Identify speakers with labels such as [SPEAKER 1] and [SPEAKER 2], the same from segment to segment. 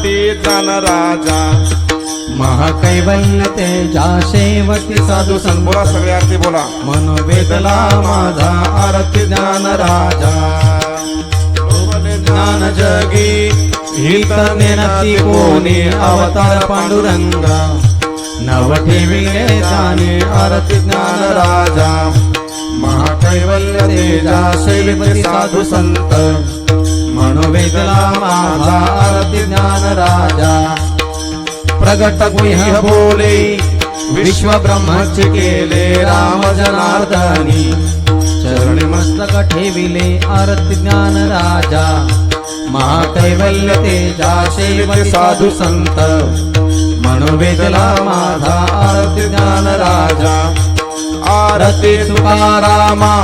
[SPEAKER 1] आरती जाण राजा.
[SPEAKER 2] महाकैवल्य तेजा शेवटी साधू संत.
[SPEAKER 1] बोला सगळे आरती बोला.
[SPEAKER 2] मनोवेदला माझा आरती ज्ञान राजा. ज्ञान जगी हित नेनती कोणी अवतार पांडुरंग. नव ठेविले जाणे आरती ज्ञान राजा. महाकैवल्य तेजा शैलपती साधू संत. मनोवेदला माझा ज्ञान राजा प्रगट गुह्य बोले विश्व ब्रह्मच केले राम जनार्दनी चरणी मस्तक ठेविले आरती ज्ञान राजा महाकैवल्य तेजा साधू संत। मनोवेदला माझा आरती ज्ञान राजा आरती तुकारामा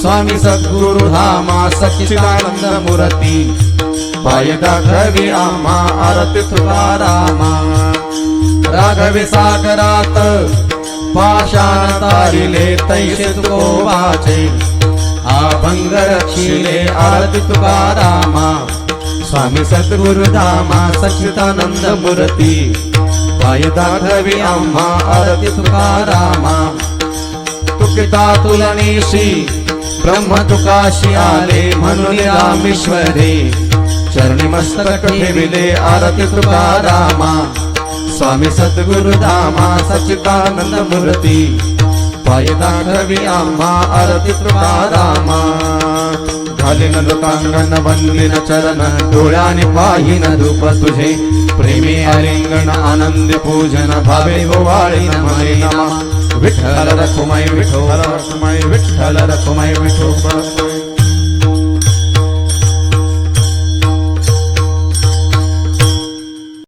[SPEAKER 2] स्वामी सद्गुरु धामा सच्चिदानंद मूर्ती। पाय दाखवी आम्हा आरती तुकारामा राघवी सागरात पाषाण तारिले तैसे तुकोबाचे अभंग रक्षिले आरती तुकारामा स्वामी सद्गुरु धामा सच्चिदानंद मूर्ती. पाय दाखवी आम्हा आरती तुकारामा तुकिता तुलनेशी ब्रह्म तुकाशी आले म्हणून रामेश्वरे. चरणी मस्तक ठेविले आरती तुकारामा स्वामी सद्गुरु धामा सचिदानंद मूर्ती. पाय दाखवी आम्हा आरती तुकारामा घालीन लोकांगण बनलीन चरण डोळ्याने पाहिन धूप तुझे. प्रेमी अलिंगण आनंद पूजन भावे गोवाळी नमरे नमा. विठ्ठल रखुमाई विठो
[SPEAKER 1] रखुमाई
[SPEAKER 2] विठ्ठल रखुमाई विठो